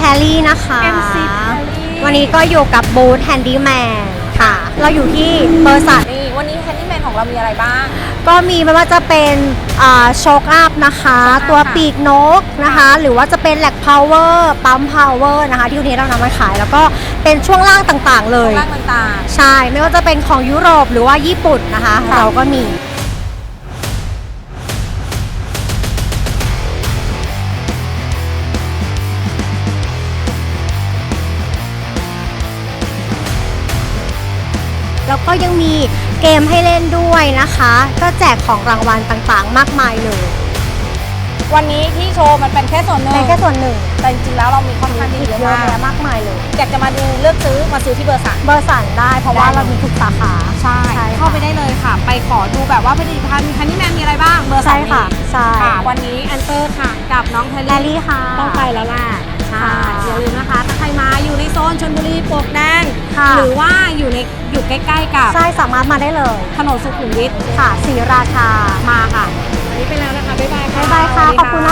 p a r r y นะคะ MC Perry วันนี้ก็อยู่กับบูธ Handyman ค่ะ เราอยู่ที่เบอร์สัตนี่วันนี้แฮนดี้แมนของเรามีอะไรบ้าง ก็มีไม่ว่าจะเป็นโชคอัพนะคะ Shock up ตัวค่ะปีกนกนะคะ หรือว่าจะเป็นแหลกพาวเวอร์ปั๊มพาวเวอร์นะคะ ที่วันนี้เรานำมาขาย แล้วก็เป็นช่วงล่างต่างๆเลยร่างต่าง ใช่ ไม่ว่าจะเป็นของยุโรปหรือว่าญี่ปุ่นนะคะ ค่ะ เราก็มี แล้วก็ยังมีเกมให้เล่นด้วยนะคะ ก็แจกของรางวัลต่างๆ มากมายเลยๆวันนี้ที่โชว์มันเป็นแค่ส่วนหนึ่งเป็นแค่ส่วนหนึ่ง แต่จริงๆแล้วเรามีค่อนข้างที่อีกเยเยอะอะมากแยะมากมายเลยอยากจะมาดูเลือกซื้อมาซื้อที่เบอร์สามเบอร์สันได้เพราะว่าได้เรามีทุกสาขาใช่ใช่ค่ะเข้าไปได้เลยค่ะ ไปขอดูแบบว่าผลิตภัณฑ์แฮนดี้แมนมีอะไรบ้างเบอร์สาใช่มค่ะใช่ค่ะวันนี้แอนเตอร์ค่ะกับน้องแพรแลรี่ลี่ค่ะ ต้องไปแล้วล่ะใช่ค่ะอย่าลืม อยู่ในโซนชนบุรีปลวกแดง ค่ะ หรือว่าอยู่ในอยู่ใกล้ๆกับใช่สามารถมาได้เลยถนนสุขุมวิทค่ะสีราชา มาค่ะ วันนี้ไปแล้วนะคะ บ๊ายบายค่ะ บ๊ายบายค่ะสวัสดีขอบคุณนะคะ